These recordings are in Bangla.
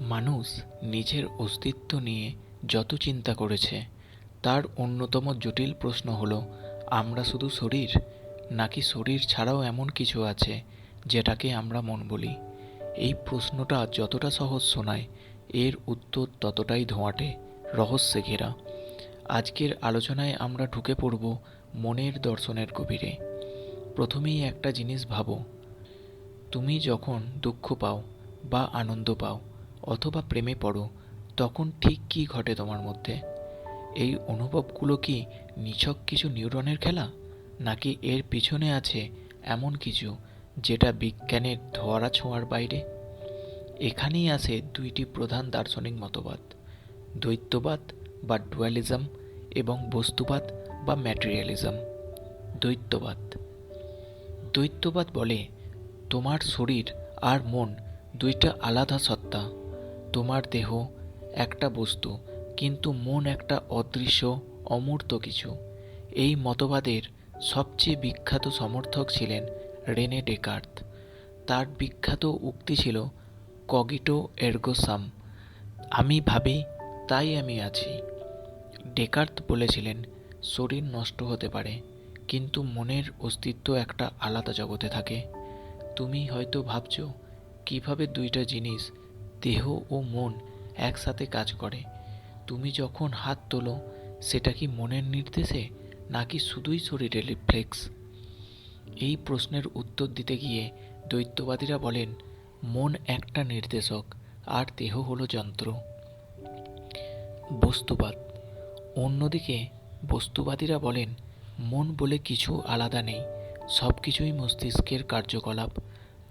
মানুষ নিজের অস্তিত্ব নিয়ে যত চিন্তা করেছে, তার অন্যতম জটিল প্রশ্ন হলো, আমরা শুধু শরীর? নাকি শরীর ছাড়াও এমন কিছু আছে যেটাকে আমরা মন বলি? এই প্রশ্নটা যতটা সহজ শোনায়, এর উত্তর ততটাই ধোঁয়াটে, রহস্যে ঘেরা। আজকের আলোচনায় আমরা ঢুকে পড়ব মনের দর্শনের গভীরে। প্রথমেই একটা জিনিস ভাবো। তুমি যখন দুঃখ পাও বা আনন্দ পাও অথবা প্রেমে পড়ো, তখন ঠিক কী ঘটে তোমার মধ্যে? এই অনুভবগুলো কি নিছক কিছু নিউরনের খেলা? নাকি এর পিছনে আছে এমন কিছু যেটা বিজ্ঞানের ধোয়ারা ছোঁয়ার বাইরে? এখানেই আসে দুইটি প্রধান দার্শনিক মতবাদ দ্বৈতবাদ বা ডুয়ালিজম এবং বস্তুবাদ বা ম্যাটেরিয়ালিজম। দ্বৈতবাদ দ্বৈতবাদ বলে তোমার শরীর আর মন দুইটা আলাদা সত্তা। তোমার দেহ একটা বস্তু, কিন্তু মন একটা অদৃশ্য, অমূর্ত কিছু। এই মতবাদের সবচেয়ে বিখ্যাত সমর্থক ছিলেন রেনে ডেকার্ত তার বিখ্যাত উক্তি ছিল, কগিটো এর্গোসাম আমি ভাবি, তাই আমি আছি। ডেকার্ত বলেছিলেন, শরীর নষ্ট হতে পারে, কিন্তু মনের অস্তিত্ব একটা আলাদা জগতে থাকে। তুমি হয়তো ভাবছ, কীভাবে দুইটা জিনিস দেহ ও মন একসাথে কাজ করে। তুমি যখন হাত তোলো, সেটা কি মনের নির্দেশে, নাকি শুধুই শরীরের রিফ্লেক্স এই প্রশ্নের উত্তর দিতে গিয়ে দৈত্যবাদীরা বলেন, মন একটা নির্দেশক, আর দেহ হলো যন্ত্র। বস্তুবাদ। অন্যদিকে বস্তুবাদীরা বলেন, মন বলে কিছু আলাদা নেই সব কিছুই মস্তিষ্কের কার্যকলাপ।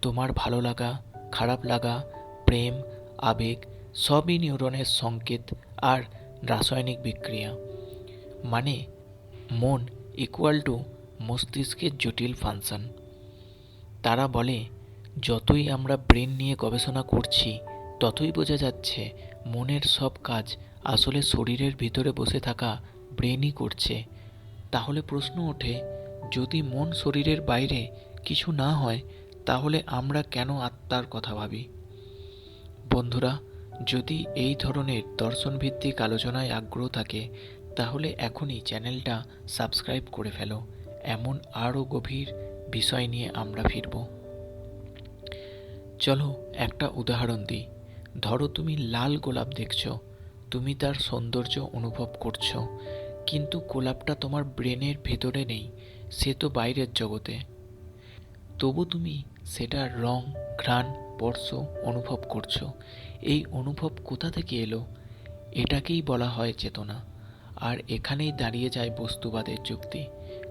তোমার ভালো লাগা, খারাপ লাগা, প্রেম আবেগ সবই নিউরনের সংকেত আর রাসায়নিক বিক্রিয়া। মানে মন ইকুয়াল টু মস্তিষ্কের জটিল ফাংশন তারা বলে, যতই আমরা ব্রেন নিয়ে গবেষণা করছি, ততই বোঝা যাচ্ছে মনের সব কাজ আসলে শরীরের ভিতরে বসে থাকা ব্রেনই করছে। তাহলে প্রশ্ন ওঠে, যদি মন শরীরের বাইরে কিছু না হয়, তাহলে আমরা কেন আত্মার কথা ভাবি? বন্ধুরা, যদি এই ধরনের দর্শনভিত্তিক আলোচনায় আগ্রহ থাকে, তাহলে এখনই চ্যানেলটা সাবস্ক্রাইব করে ফেলো। এমন আরও গভীর বিষয় নিয়ে আমরা ফিরব। চলো একটা উদাহরণ দিই। ধরো তুমি লাল গোলাপ দেখছ। তুমি তার সৌন্দর্য অনুভব করছ। কিন্তু গোলাপটা তোমার ব্রেনের ভেতরে নেই। সে তো বাইরের জগতে। তবু তুমি সেটার রং, ঘ্রাণ স্পর্শ অনুভব করছ। এই অনুভব কোথা থেকে এলো? এটাকেই বলা হয় চেতনা। আর এখানেই দাঁড়িয়ে যায় বস্তুবাদের যুক্তি।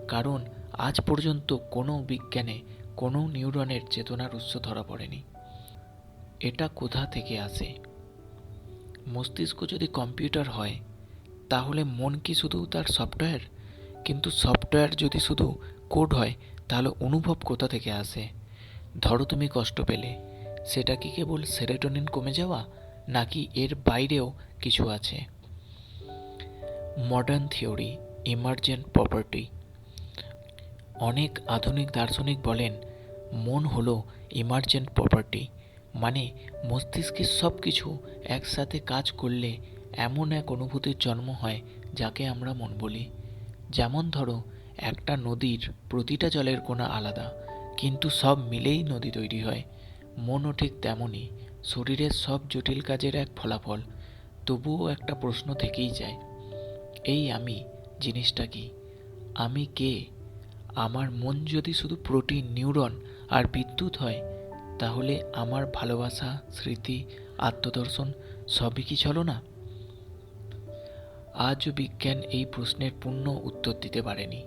কারণ আজ পর্যন্ত কোনো বিজ্ঞানে কোনো নিউরনের চেতনার উৎস ধরা পড়েনি। এটা কোথা থেকে আসে? মস্তিষ্ক যদি কম্পিউটার হয়, তাহলে মন কি শুধু তার সফটওয়্যার? কিন্তু সফটওয়্যার যদি শুধু কোড হয় তাহলে অনুভব কোথা থেকে আসে? ধরো তুমি কষ্ট পেলে। সেটা কি কেবল সেরেটোনিন কমে যাওয়া, নাকি এর বাইরেও কিছু আছে? Modern theory, emergent property. অনেক আধুনিক দার্শনিক বলেন, মন হলো ইমার্জেন্ট প্রপার্টি মানে মস্তিষ্কের সব কিছু একসাথে কাজ করলে এমন এক অনুভূতির জন্ম হয়, যাকে আমরা মন বলি। যেমন ধরো একটা নদীর প্রতিটা জলের কোনা আলাদা, কিন্তু সব মিলেই নদী তৈরি হয়। মনও ঠিক তেমনই, শরীরের সব জটিল কাজের এক ফলাফল। তবুও একটা প্রশ্ন থেকেই যায়, এই আমি জিনিসটা কি? আমি কে? আমার মন যদি শুধু প্রোটিন, নিউরন আর বিদ্যুৎ হয়, তাহলে আমার ভালোবাসা, স্মৃতি, আত্মদর্শন সবই কি চলো না আজও বিজ্ঞান এই প্রশ্নের পূর্ণ উত্তর দিতে পারেনি।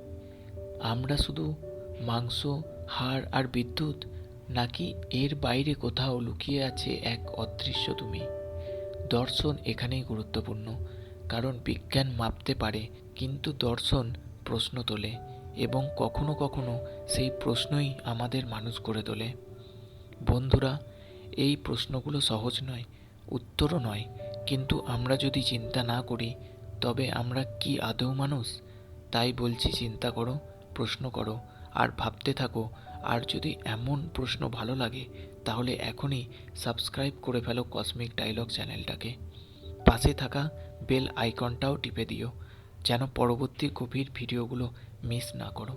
আমরা শুধু মাংস, হাড় আর বিদ্যুৎ, নাকি এর বাইরে কোথাও লুকিয়ে আছে এক অদৃশ্য তুমি? দর্শন এখানেই গুরুত্বপূর্ণ, কারণ বিজ্ঞান মাপতে পারে, কিন্তু দর্শন প্রশ্ন তোলে এবং কখনো কখনো সেই প্রশ্নই আমাদের মানুষ করে তোলে। বন্ধুরা, এই প্রশ্নগুলো সহজ নয়, উত্তরও নয়, কিন্তু আমরা যদি চিন্তা না করি, তবে আমরা কি আদৌ মানুষ? তাই বলছি, চিন্তা করো। প্রশ্ন করো আর ভাবতে থাকো। আর যদি এমন প্রশ্ন ভালো লাগে, তাহলে এখনই সাবস্ক্রাইব করে ফেলো কসমিক ডায়লগ চ্যানেলটাকে। পাশে থাকা বেল আইকনটাও টিপে দিও, যেন পরবর্তী গভীর ভিডিওগুলো মিস না করো।